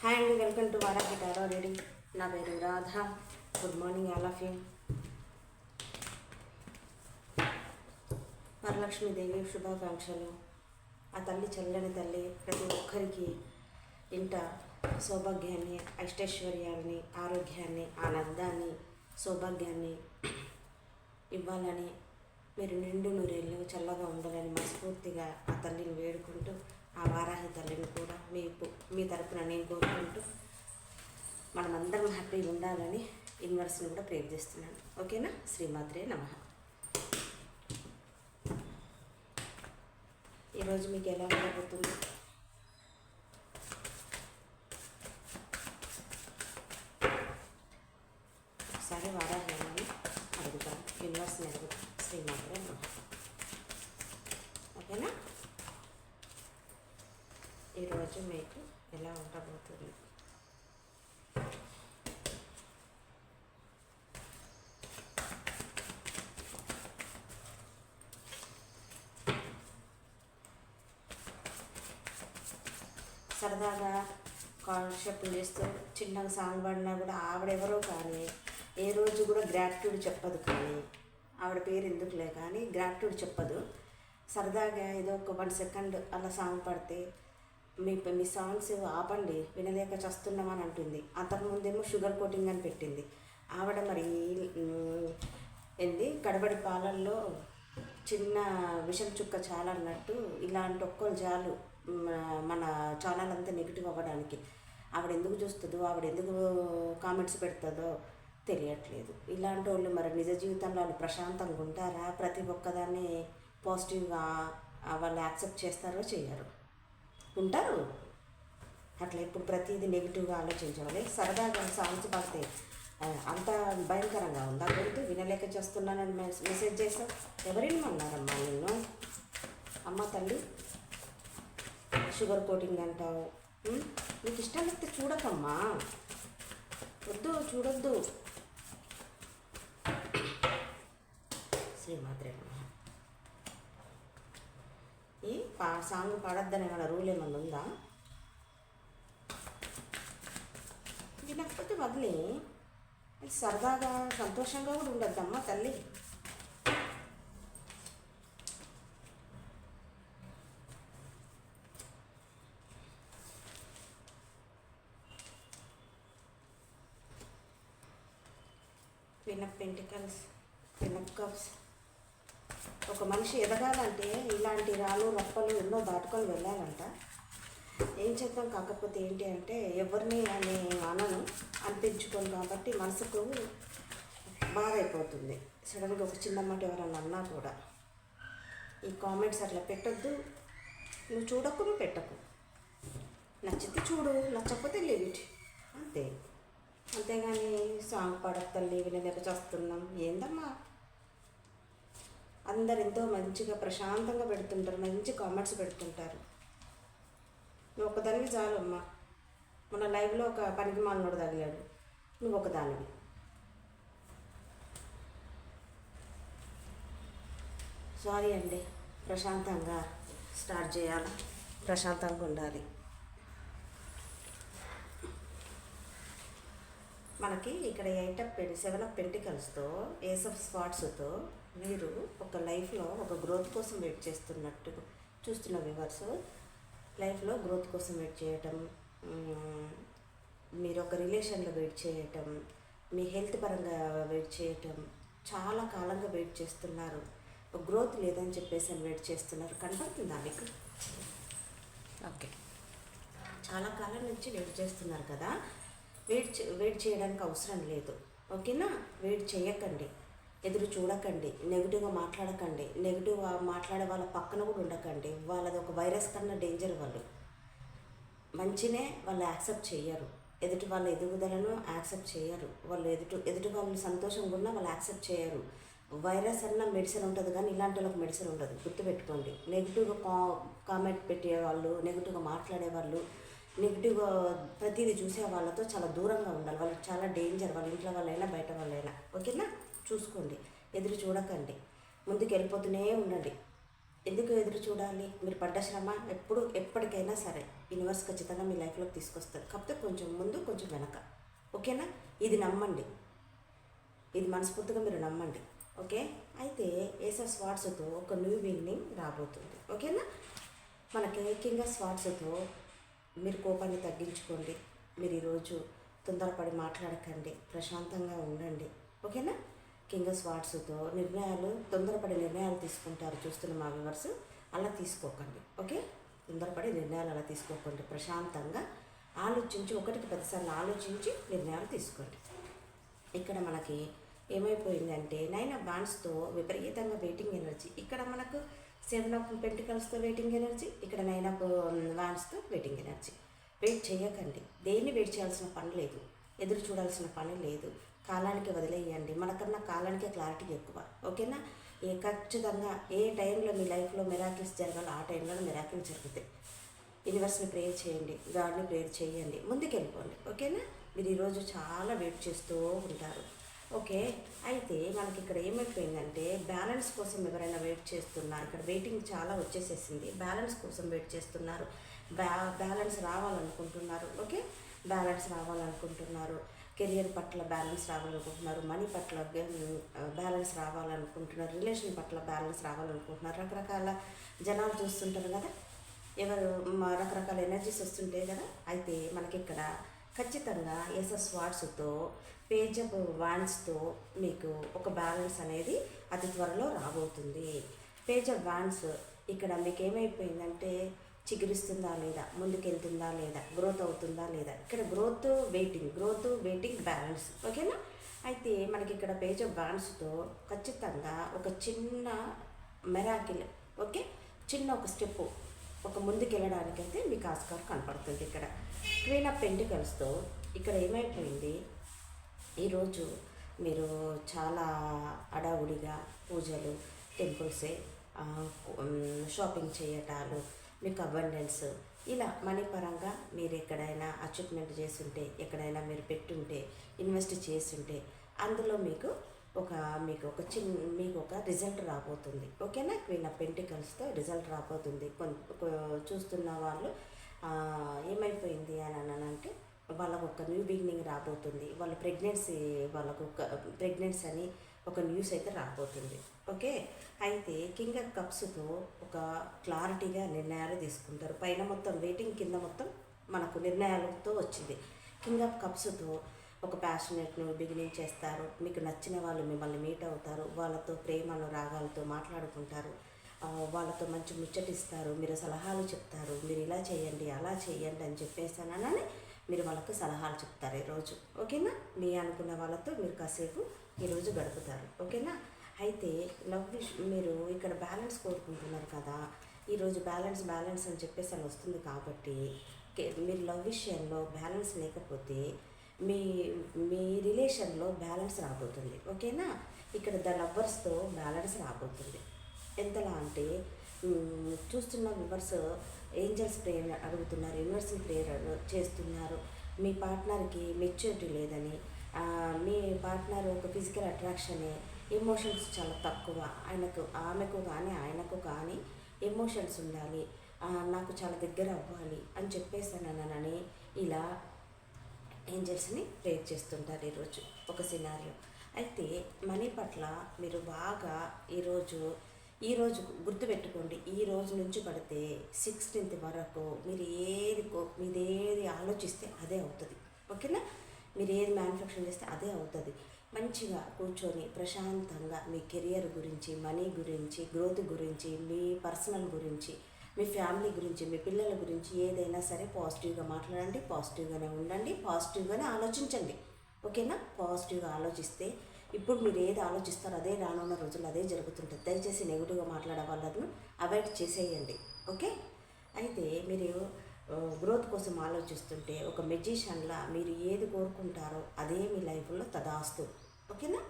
Hi అండి welcome to వారాకి tarot ready నా పేరు Radha. Good morning all of you Varalakshmi Devi శుభాకాంక్షలు. ఆ తల్లి చల్లని తల్లి ప్రతి ఒక్కరికి ఇంట సౌభాగ్యాన్ని అష్టైశ్వర్యాన్ని ఆరోగ్యాన్ని ఆనందాన్ని సౌభాగ్యాన్ని ఇవ్వాలని మీరు నిండు నూరేళ్ళు చల్లగా ఉండాలని మనస్ఫూర్తిగా ఆ తల్లిని వేడుకుంటూ ఆ వారాహి తల్లిని కూడా మీ మీ తరపున నేను కోరుకుంటూ మనమందరం హ్యాపీగా ఉండాలని యూనివర్స్ని కూడా ప్రేర్ చేస్తున్నాను. ఓకేనా? శ్రీమాత్రే నమ. ఈరోజు మీకు ఎలా ఉండబోతుంది ఒకసారి వారాహి అడుగుతాను యూనివర్స్ని అడుగుతాను శ్రీమాత్రే నమ ఓకేనా ఈరోజు మీకు ఎలా ఉండబోతుంది? సరదాగా కాన్సెప్ట్ చేస్తూ చిన్నగా సాంగ్ పాడినా కూడా ఆవిడెవరో కానీ ఏ రోజు కూడా గ్రాట్యూడ్ చెప్పదు కానీ ఆవిడ పేరు ఎందుకులే కానీ గ్రాట్యూడ్ చెప్పదు. సరదాగా ఏదో ఒక వన్ సెకండ్ అలా సాంగ్ పాడితే మీ మీ సాంగ్స్ ఆపండి వినలేక చస్తున్నామని అంటుంది. అంతకుముందేమో షుగర్ కోటింగ్ అని పెట్టింది. ఆవిడ మరి ఏంది? కడబడి పాలల్లో చిన్న విషం చుక్క చాలా అన్నట్టు ఇలాంటి ఒక్కరు చాలు మన ఛానల్ అంతా నెగిటివ్ అవ్వడానికి. ఆవిడ ఎందుకు చూస్తుందో ఆవిడ ఎందుకు కామెంట్స్ పెడుతుందో తెలియట్లేదు. ఇలాంటి వాళ్ళు మరి నిజ జీవితంలో వాళ్ళు ప్రశాంతంగా ఉంటారా? ప్రతి ఒక్కదాన్ని పాజిటివ్గా వాళ్ళు యాక్సెప్ట్ చేస్తారో చేయరు? ఉంటారు అట్లా ఇప్పుడు ప్రతిదీ నెగిటివ్గా ఆలోచించాలి సరదాగా సాంగ్స్ పడితే అంత భయంకరంగా ఉందా? గొంతు వినలేక చేస్తున్నానని మెసేజ్ చేసావు ఎవరినమన్నారమ్మా నేను అమ్మ తల్లి షుగర్ కోటింగ్ అంటావు. నీకు ఇష్టం లేకపోతే చూడకమ్మా. వద్దు చూడొద్దు. శ్రీమాత్రే నమః. ఈ పా సాంగ్ పాడొద్దని ఏమైనా రూల్ ఏమైనా ఉందా? వినకపోతే వదిలే. సరదాగా సంతోషంగా కూడా ఉండద్దమ్మా తల్లి. పినప్ పెంటికల్స్ పినప్ కప్స్ ఒక మనిషి ఎదగాలంటే ఇలాంటి రాళ్ళు రప్పలు ఎన్నో దాటుకొని వెళ్ళాలంట. ఏం చేద్దాం కాకపోతే ఏంటి అంటే ఎవరిని అని అనను అనిపించుకోను కాబట్టి మనసుకు బాధ అయిపోతుంది సడన్గా ఒక చిన్న మాట ఎవరన్నా అన్నా కూడా ఈ కామెంట్స్ అట్లా పెట్టొద్దు. నువ్వు చూడకు నువ్వు పెట్టకు. నచ్చితే చూడు నచ్చకపోతే లీవ్ అంతే. అంతేగాని సాంగ్ పాడక తల్లి వినలేక చేస్తున్నాం ఏందమ్మా? అందరు ఎంతో మంచిగా ప్రశాంతంగా పెడుతుంటారు మంచి కామెంట్స్ పెడుతుంటారు. నువ్వు ఒకదానివి చాలు అమ్మ. మన లైవ్లో ఒక పనికి మాలినోడు తగిలాడు. నువ్వు ఒకదానివి సారీ అండి. ప్రశాంతంగా స్టార్ట్ చేయాలి. ప్రశాంతంగా ఉండాలి. మనకి ఇక్కడ eight of pen seven of పెంటికల్స్తో ace of స్పాట్స్తో మీరు ఒక లైఫ్లో ఒక గ్రోత్ కోసం వెయిట్ చేస్తున్నట్టు చూస్తున్న వివర్స్ లైఫ్లో గ్రోత్ కోసం వెయిట్ చేయటం మీరు ఒక రిలేషన్లో వెయిట్ చేయటం మీ హెల్త్ పరంగా వెయిట్ చేయటం చాలా కాలంగా వెయిట్ చేస్తున్నారు. ఒక గ్రోత్ లేదని చెప్పేసి అని వెయిట్ చేస్తున్నారు. కనపడుతుందా మీకు? ఓకే. చాలా కాలం నుంచి వెయిట్ చేస్తున్నారు కదా. వెయిట్ వెయిట్ చేయడానికి అవసరం లేదు. ఓకేనా? వెయిట్ చేయకండి. ఎదురు చూడకండి నెగిటివ్గా మాట్లాడకండి నెగిటివ్ మాట్లాడే వాళ్ళ పక్కన కూడా ఉండకండి. వాళ్ళది ఒక వైరస్ కన్నా డేంజర్ వాళ్ళు. మంచినే వాళ్ళు యాక్సెప్ట్ చేయరు. ఎదుటి వాళ్ళ ఎదుగుదలను యాక్సెప్ట్ చేయరు. వాళ్ళు ఎదుటి ఎదుటి వాళ్ళు సంతోషంగా ఉన్నా వాళ్ళు యాక్సెప్ట్ చేయరు. వైరస్ అన్న మెడిసిన్ ఉంటుంది కానీ ఇలాంటి వాళ్ళకి మెడిసిన్ ఉండదు. గుర్తుపెట్టుకోండి. నెగిటివ్గా కా కామెంట్ పెట్టే వాళ్ళు నెగిటివ్గా మాట్లాడే వాళ్ళు నెగిటివ్గా ప్రతిదీ చూసే వాళ్ళతో చాలా దూరంగా ఉండాలి. వాళ్ళకి చాలా డేంజర్ వాళ్ళ ఇంట్లో వాళ్ళైనా బయట వాళ్ళైనా. ఓకేనా? చూసుకోండి ఎదురు చూడకండి ముందుకు వెళ్ళిపోతూనే ఉండండి. ఎందుకు ఎదురు చూడాలి? మీరు పడ్డ శ్రమ ఎప్పుడు ఎప్పటికైనా సరే యూనివర్స్ ఖచ్చితంగా మీ లైఫ్లోకి తీసుకొస్తుంది. కాకపోతే కొంచెం ముందు కొంచెం వెనక. ఓకేనా? ఇది నమ్మండి. ఇది మనస్ఫూర్తిగా మీరు నమ్మండి. ఓకే? అయితే ఏసర్ స్వాట్స్తో ఒక న్యూ బిగినింగ్ రాబోతుంది. ఓకేనా? మనకి కింగ్ స్వాట్స్తో మీరు కోపాన్ని తగ్గించుకోండి. మీరు ఈరోజు తొందరపడి మాట్లాడకండి. ప్రశాంతంగా ఉండండి. ఓకేనా? కింగ్ వాట్స్తో స్వాట్స్తో నిర్ణయాలు తొందరపడి నిర్ణయాలు తీసుకుంటారు చూస్తున్న మా వివర్స్ అలా తీసుకోకండి ఓకే? తొందరపడి నిర్ణయాలు అలా తీసుకోకండి. ప్రశాంతంగా ఆలోచించి ఒకటికి పదిసార్లు ఆలోచించి నిర్ణయాలు తీసుకోండి. ఇక్కడ మనకి ఏమైపోయిందంటే నైన్ ఆఫ్ బాండ్స్తో విపరీతంగా వెయిటింగ్ ఎనర్జీ. ఇక్కడ మనకు సెవెన్ ఆఫ్ పెంటికల్స్తో వెయిటింగ్ ఎనర్జీ ఇక్కడ నైన్ ఆఫ్ వాన్స్తో వెయిటింగ్ ఎనర్జీ. వెయిట్ చేయకండి. దేన్ని వెయిట్ చేయాల్సిన పని లేదు ఎదురు చూడాల్సిన పని లేదు. కాలానికి వదిలేయండి. మనకన్నా కాలానికే క్లారిటీ ఎక్కువ. ఓకేనా? ఏ ఖచ్చితంగా ఏ టైంలో మీ లైఫ్లో మిరాకిల్స్ జరగాలో ఆ టైంలో మిరాకిల్స్ జరుగుతాయి. యూనివర్స్ని ప్రేయర్ చేయండి. గాడ్ని ప్రేయర్ చేయండి. ముందుకెళ్ళిపోండి. ఓకేనా? మీరు ఈరోజు చాలా వెయిట్ చేస్తూ ఉంటారు. ఓకే? అయితే మనకి ఇక్కడ ఏమైపోయిందంటే బ్యాలెన్స్ కోసం ఎవరైనా వెయిట్ చేస్తున్నారు. ఇక్కడ వెయిటింగ్ చాలా వచ్చేసేసింది. బ్యాలెన్స్ కోసం వెయిట్ చేస్తున్నారు. బ్యా బ్యాలెన్స్ రావాలనుకుంటున్నారు. ఓకే? బ్యాలెన్స్ రావాలనుకుంటున్నారు. కెరియర్ పట్ల బ్యాలెన్స్ రావాలనుకుంటున్నారు మనీ పట్ల బ్యాలెన్స్ రావాలనుకుంటున్నారు రిలేషన్ పట్ల బ్యాలెన్స్ రావాలనుకుంటున్నారు. రకరకాల జనాలు చూస్తుంటారు కదా ఎవరు మా రకరకాల ఎనర్జీస్ వస్తుంటాయి కదా అయితే మనకి ఇక్కడ ఖచ్చితంగా ఎస్ఎస్ వాట్స్తో పేజప్ ఆఫ్ వాన్స్తో మీకు ఒక బ్యాలెన్స్ అనేది అతి త్వరలో రాబోతుంది. పేజప్ ఆఫ్ వాన్స్ ఇక్కడ మీకు ఏమైపోయిందంటే చిగురిస్తుందా లేదా? ముందుకెళ్తుందా లేదా? గ్రోత్ అవుతుందా లేదా? ఇక్కడ growth waiting growth waiting balance ఓకేనా? అయితే మనకి ఇక్కడ పేజ్ ఆఫ్ బ్యాలెన్స్తో ఖచ్చితంగా ఒక చిన్న మెరాకిల్ ఓకే? చిన్న ఒక స్టెప్ ఒక ముందుకెళ్ళడానికైతే మీకు ఆస్కార్ కనపడుతుంది ఇక్కడ. క్వీన్ ఆఫ్ పెంటికల్స్తో ఇక్కడ ఏమైపోయింది? ఈరోజు మీరు చాలా అడావుడిగా పూజలు టెంపుల్సే షాపింగ్ చేయటాలు మీకు అబండెన్స్ ఇలా మనీ పరంగా మీరు ఎక్కడైనా అచీవ్మెంట్ చేస్తుంటే ఎక్కడైనా మీరు పెట్టుంటే ఇన్వెస్ట్ చేస్తుంటే అందులో మీకు ఒక మీకు ఒక చిన్న మీకు ఒక రిజల్ట్ రాబోతుంది. ఓకేనా క్వీన్ ఆఫ్ పెంటికల్స్తో రిజల్ట్ రాబోతుంది. కొన్ చూస్తున్న వాళ్ళు ఏమైపోయింది అని అనంటే వాళ్ళకు ఒక న్యూ బిగినింగ్ రాబోతుంది. వాళ్ళ ప్రెగ్నెన్సీ వాళ్ళకు ఒక ప్రెగ్నెన్సీ అని ఒక న్యూస్ అయితే రాబోతుంది. ఓకే? అయితే కింగ్ ఆఫ్ కప్స్తో ఒక క్లారిటీగా నిర్ణయాలు తీసుకుంటారు. పైన మొత్తం వెయిటింగ్ కింద మొత్తం మనకు నిర్ణయాలతో వచ్చింది. కింగ్ ఆఫ్ కప్స్తో ఒక ప్యాషనెట్ను బిగినింగ్ చేస్తారు. మీకు నచ్చిన వాళ్ళు మిమ్మల్ని మీట్ అవుతారు. వాళ్ళతో ప్రేమను రాగాలతో మాట్లాడుకుంటారు. వాళ్ళతో మంచి ముచ్చటిస్తారు. మీరు సలహాలు చెప్తారు. మీరు ఇలా చేయండి అలా చేయండి అని చెప్పేసానని మీరు వాళ్ళకు సలహాలు చెప్తారు ఈరోజు ఓకేనా? మీ అనుకున్న వాళ్ళతో మీరు కాసేపు ఈరోజు గడుపుతారు. ఓకేనా? అయితే లవ్ విష్ మీరు ఇక్కడ బ్యాలెన్స్ కోరుకుంటున్నారు కదా. ఈరోజు బ్యాలెన్స్ బ్యాలెన్స్ అని చెప్పేసి అని వస్తుంది కాబట్టి మీరు లవ్ విషయంలో బ్యాలెన్స్ లేకపోతే మీ మీ రిలేషన్లో బ్యాలెన్స్ రాబోతుంది. ఓకేనా? ఇక్కడ ద లవ్వర్స్తో బ్యాలెన్స్ రాబోతుంది. ఎంతలా అంటే చూస్తున్న వివర్స్ ఏంజల్స్ ప్రేయర్ అడుగుతున్నారు యూనివర్సల్ ప్రేయర్ చేస్తున్నారు. మీ పార్ట్నర్కి మెచ్యూరిటీ లేదని మీ పార్ట్నర్ ఒక ఫిజికల్ అట్రాక్షనే ఎమోషన్స్ చాలా తక్కువ. ఆయనకు ఆమెకు కానీ ఆయనకు కానీ ఎమోషన్స్ ఉండాలి. నాకు చాలా దగ్గర అవ్వాలి అని చెప్పేసానని ఇలా ఏంజల్స్ని ప్రేర్ చేస్తుంటారు ఈరోజు ఒక సినారియో. అయితే మనీ పట్ల మీరు బాగా ఈరోజు ఈ రోజు గుర్తుపెట్టుకోండి ఈ రోజు నుంచి పడితే సిక్స్టీన్త్ వరకు మీరు ఏది కో- మీరు ఏది ఆలోచిస్తే అదే అవుతుంది. ఓకేనా? మీరు ఏది మ్యానుఫ్యాక్చరింగ్ చేస్తే అదే అవుతుంది. మంచిగా కూర్చొని ప్రశాంతంగా మీ కెరియర్ గురించి మనీ గురించి గ్రోత్ గురించి మీ పర్సనల్ గురించి మీ ఫ్యామిలీ గురించి మీ పిల్లల గురించి ఏదైనా సరే పాజిటివ్గా మాట్లాడండి పాజిటివ్గానే ఉండండి పాజిటివ్గానే ఆలోచించండి. ఓకేనా? పాజిటివ్గా ఆలోచిస్తే ఇప్పుడు మీరు ఏది ఆలోచిస్తారో అదే రానున్న రోజుల్లో అదే జరుగుతుంటుంది. దయచేసి నెగిటివ్గా మాట్లాడే వాళ్ళను అవాయిడ్ చేసేయండి. ఓకే? అయితే మీరు గ్రోత్ కోసం ఆలోచిస్తుంటే ఒక మెజిషియన్లా మీరు ఏది కోరుకుంటారో అదే మీ లైఫ్లో తదాస్తు. ఓకేనా?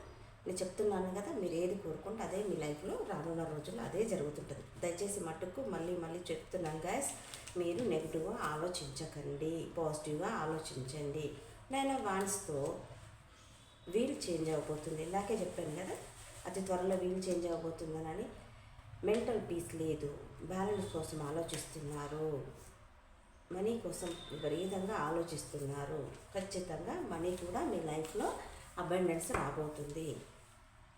నేను చెప్తున్నాను కదా మీరు ఏది కోరుకుంటే అదే మీ లైఫ్లో రానున్న రోజుల్లో అదే జరుగుతుంటుంది. దయచేసి మట్టుకు మళ్ళీ మళ్ళీ చెప్తున్నాను గాయస్ మీరు నెగిటివ్గా ఆలోచించకండి పాజిటివ్గా ఆలోచించండి. నేను వాన్స్తో వీల్ చేంజ్ అవ్వబోతుంది. ఇందాకే చెప్పాను కదా అతి త్వరలో వీల్ చేంజ్ అవ్వబోతుందని మెంటల్ పీస్ లేదు. బ్యాలెన్స్ కోసం ఆలోచిస్తున్నారు. మనీ కోసం విపరీతంగా ఆలోచిస్తున్నారు. ఖచ్చితంగా మనీ కూడా మీ లైఫ్లో అబండెన్స్ రాబోతుంది.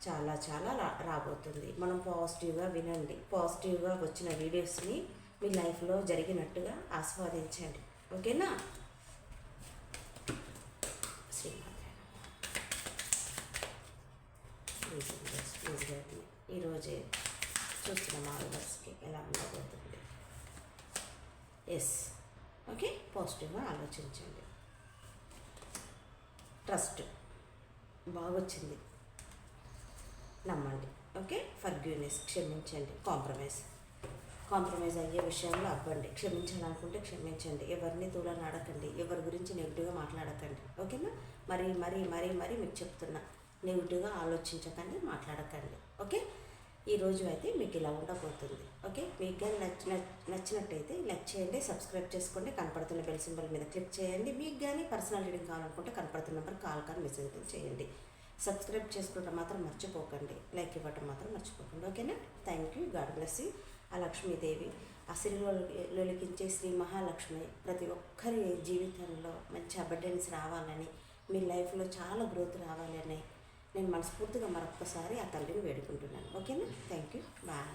చాలా చాలా రా రాబోతుంది. మనం పాజిటివ్గా వినండి. పాజిటివ్గా వచ్చిన వీడియోస్ని మీ లైఫ్లో జరిగినట్టుగా ఆస్వాదించండి. ఓకేనా శ్రీమాత్రే ప్లీజ్ ప్లీజ్ గైడ్ ఈరోజే చూస్తున్న మా ఎలా ఉండబోతుంది ఎస్ ఓకే పాజిటివ్గా ఆలోచించండి. ట్రస్ట్ బాగొచ్చింది. నమ్మండి. ఓకే ఫర్గ్యూనెస్ క్షమించండి. కాంప్రమైజ్ కాంప్రమైజ్ అయ్యే విషయంలో అవ్వండి. క్షమించాలనుకుంటే క్షమించండి. ఎవరిని తూలనాడకండి ఎవరి గురించి నెగిటివ్గా మాట్లాడకండి. ఓకేనా మరి మరి మరి మరీ మీకు చెప్తున్నా. నెగిటివ్గా ఆలోచించకండి మాట్లాడకండి. ఓకే? ఈ రోజు అయితే మీకు ఇలా ఉండబోతుంది. ఓకే? మీకు కానీ నచ్చిన నచ్చినట్టయితే లైక్ చేయండి సబ్స్క్రైబ్ చేసుకోండి కనపడుతున్న బెల్ సింబల్ మీద క్లిక్ చేయండి. మీకు కానీ పర్సనల్ రీడింగ్ కావాలనుకుంటే కనపడుతున్న నెంబర్ కాల్ కానీ మెసేజ్ చేయండి. సబ్స్క్రైబ్ చేసుకోవడం మాత్రం మర్చిపోకండి. లైక్ ఇవ్వటం మాత్రం మర్చిపోకండి. ఓకేనా? Thank you. గాడ్ బ్లెస్ ఆ లక్ష్మీదేవి ఆ సిరిలోలికించే శ్రీ మహాలక్ష్మి ప్రతి ఒక్కరి జీవితంలో మంచి అబర్డెన్స్ రావాలని మీ లైఫ్లో చాలా గ్రోత్ రావాలని నేను మనస్ఫూర్తిగా మరొక్కసారి ఆ తల్లిని వేడుకుంటున్నాను. ఓకేనా? Thank you bye